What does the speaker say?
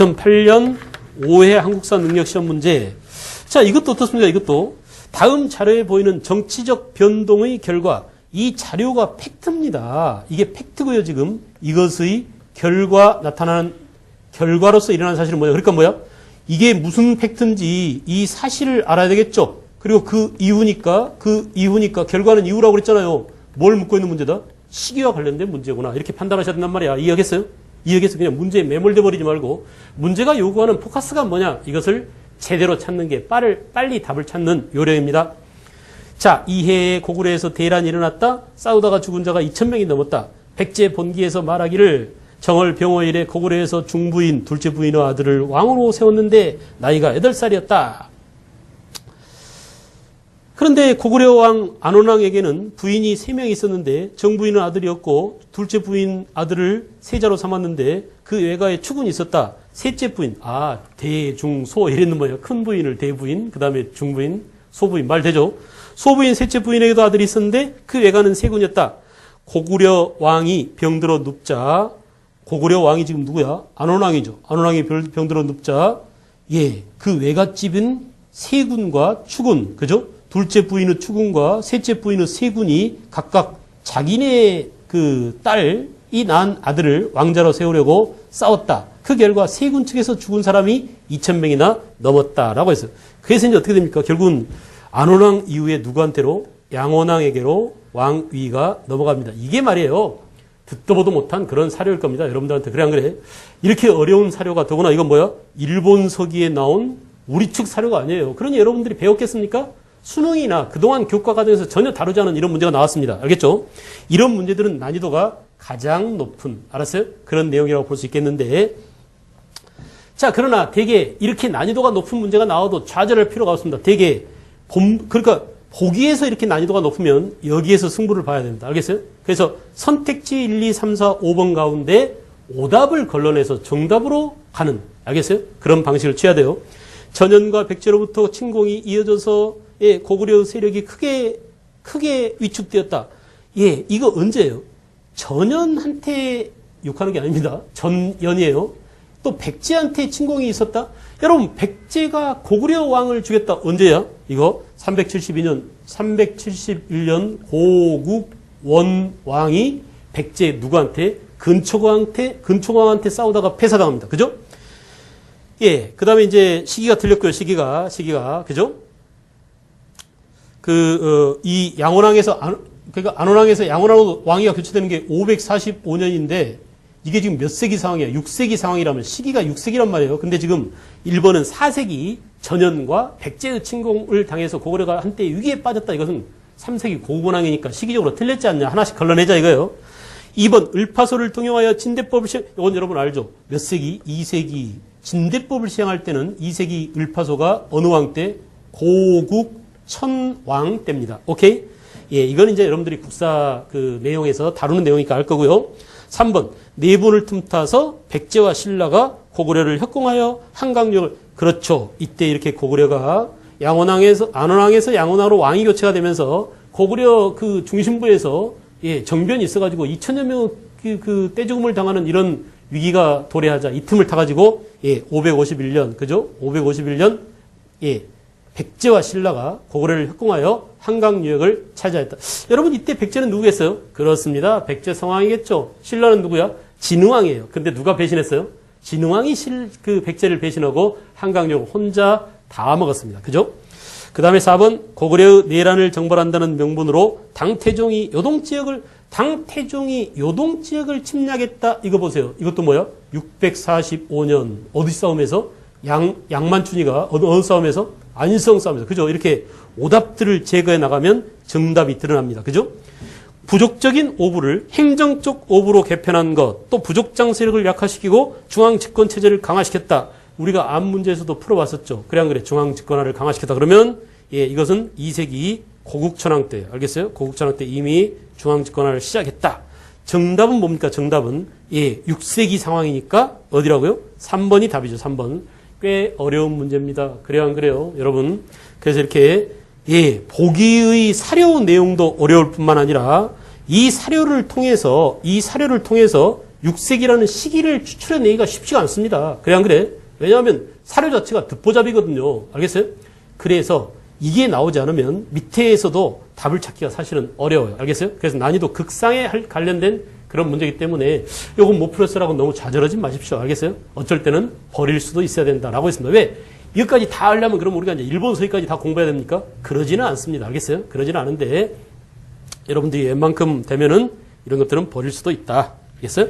2008년 5회 한국사 능력 시험 문제. 자, 이것도 어떻습니까? 이것도 다음 자료에 보이는 정치적 변동의 결과 이 자료가 팩트입니다. 이게 팩트고요, 지금. 이것의 결과 나타나는 결과로서 일어난 사실은 뭐야? 그러니까 뭐야? 이게 무슨 팩트인지 이 사실을 알아야 되겠죠. 그리고 그 이유니까 그 이유니까 결과는 이유라고 그랬잖아요. 뭘 묻고 있는 문제다? 시기와 관련된 문제구나. 이렇게 판단하셔야 된단 말이야. 이해하겠어요? 이해하겠어요? 그냥 문제에 매몰돼 버리지 말고 문제가 요구하는 포커스가 뭐냐? 이것을 제대로 찾는 게 빠를, 빨리 답을 찾는 요령입니다. 자, 이해에 고구려에서 대란이 일어났다. 싸우다가 죽은 자가 2천명이 넘었다. 백제 본기에서 말하기를 정월 병호일에 고구려에서 중부인 둘째 부인의 아들을 왕으로 세웠는데 나이가 8살이었다. 그런데 고구려 왕 안원왕에게는 부인이 3명이 있었는데 정부인은 아들이었고 둘째 부인 아들을 세자로 삼았는데 그 외가에 축은 있었다. 셋째 부인, 아, 대, 중, 소 이랬는 뭐예요. 큰 부인을 대부인, 그 다음에 중부인, 소부인, 말 되죠? 소부인 셋째 부인에게도 아들이 있었는데 그 외가는 세군이었다. 고구려 왕이 병들어 눕자, 고구려 왕이 지금 누구야? 안원왕이죠. 안원왕이 병들어 눕자, 예, 그 외갓집인 세군과 추군, 그죠? 둘째 부인의 추군과 셋째 부인의 세군이 각각 자기네 그 딸이 낳은 아들을 왕자로 세우려고 싸웠다. 그 결과 세군 측에서 죽은 사람이 2,000명이나 넘었다라고 했어요. 그래서 이제 어떻게 됩니까? 결국은 안원왕 이후에 누구한테로? 양원왕에게로 왕위가 넘어갑니다. 이게 말이에요. 듣도 보도 못한 그런 사료일 겁니다. 여러분들한테. 그래, 안 그래? 이렇게 어려운 사료가 더구나 이건 뭐야? 일본 서기에 나온 우리 측 사료가 아니에요. 그러니 여러분들이 배웠겠습니까? 수능이나 그동안 교과 과정에서 전혀 다루지 않은 이런 문제가 나왔습니다. 알겠죠? 이런 문제들은 난이도가 가장 높은, 알았어요? 그런 내용이라고 볼 수 있겠는데, 자, 그러나 대개 이렇게 난이도가 높은 문제가 나와도 좌절할 필요가 없습니다. 대개, 본, 그러니까 보기에서 이렇게 난이도가 높으면 여기에서 승부를 봐야 됩니다. 알겠어요? 그래서 선택지 1, 2, 3, 4, 5번 가운데 오답을 걸러내서 정답으로 가는, 알겠어요? 그런 방식을 취해야 돼요. 전현과 백제로부터 침공이 이어져서 예, 고구려 세력이 크게 크게 위축되었다. 예, 이거 언제예요? 전현한테 욕하는 게 아닙니다. 전연이에요. 또 백제한테 침공이 있었다. 여러분, 백제가 고구려 왕을 죽였다. 언제야? 이거 372년, 371년 고국 원왕이 백제 누구한테 근초광한테 근초광한테 싸우다가 패사당합니다. 그죠? 예, 그 다음에 이제 시기가 틀렸고요, 시기가, 시기가. 그죠? 그, 어, 이 양원왕에서, 안, 그러니까 안원왕에서 양원왕으로 왕위가 교체되는 게 545년인데, 이게 지금 몇 세기 상황이야? 6세기 상황이라면 시기가 6세기란 말이에요. 근데 지금 일본은 4세기 전현과 백제의 침공을 당해서 고구려가 한때 위기에 빠졌다. 이것은 3세기 고군왕이니까 시기적으로 틀렸지 않냐. 하나씩 걸러내자 이거예요. 2번 을파소를 통용하여 진대법을 시행, 이건 여러분 알죠? 몇 세기? 2세기. 진대법을 시행할 때는 2세기 을파소가 어느 왕 때? 고국 천왕 때입니다. 오케이? 예, 이건 이제 여러분들이 국사 그 내용에서 다루는 내용이니까 알 거고요. 3번 내분을 틈타서 백제와 신라가 고구려를 협공하여 한강역을 그렇죠. 이때 이렇게 고구려가 양원왕에서 안원왕에서 양원왕으로 왕위 교체가 되면서 고구려 그 중심부에서 예, 정변이 있어가지고 2천여 명 그, 그 떼죽음을 당하는 이런 위기가 도래하자 이 틈을 타가지고 예, 551년 그죠? 551년 예, 백제와 신라가 고구려를 협공하여 한강 유역을 차지하였다. 여러분 이때 백제는 누구겠어요? 그렇습니다. 백제 성왕이겠죠. 신라는 누구야? 진흥왕이에요. 근데 누가 배신했어요? 진흥왕이 실, 그 백제를 배신하고 한강 유역을 혼자 다 먹었습니다. 그죠? 그 다음에 4번 고구려의 내란을 정벌한다는 명분으로 당태종이 요동 지역을 당태종이 요동 지역을 침략했다. 이거 보세요. 이것도 뭐야? 645년 어디 싸움에서? 양, 양만춘이가 어느, 어느 싸움에서? 안성 싸움에서. 그죠? 이렇게 오답들을 제거해 나가면 정답이 드러납니다. 그죠? 부족적인 오부를 행정적 오부로 개편한 것, 또 부족장 세력을 약화시키고 중앙 집권 체제를 강화시켰다. 우리가 암 문제에서도 풀어봤었죠. 그래 안 그래? 중앙 집권화를 강화시켰다. 그러면 예, 이것은 2세기 고국천왕 때 알겠어요? 고국천왕 때 이미 중앙 집권화를 시작했다. 정답은 뭡니까? 정답은 예, 6세기 상황이니까 어디라고요? 3번이 답이죠. 3번. 꽤 어려운 문제입니다. 그래요, 안 그래요? 여러분. 그래서 이렇게, 예, 보기의 사료 내용도 어려울 뿐만 아니라 이 사료를 통해서, 이 사료를 통해서 6세기라는 시기를 추출해내기가 쉽지가 않습니다. 그래 안 그래? 왜냐하면 사료 자체가 듣보잡이거든요. 알겠어요? 그래서 이게 나오지 않으면 밑에에서도 답을 찾기가 사실은 어려워요. 알겠어요? 그래서 난이도 극상에 할- 관련된 그런 문제이기 때문에 요건 못 풀었어라고 너무 좌절하지 마십시오. 알겠어요? 어쩔 때는 버릴 수도 있어야 된다라고 했습니다. 왜? 이것까지 다 하려면 그럼 우리가 이제 일본 서기까지 다 공부해야 됩니까? 그러지는 않습니다. 알겠어요? 그러지는 않은데 여러분들이 웬만큼 되면은 이런 것들은 버릴 수도 있다. 알겠어요?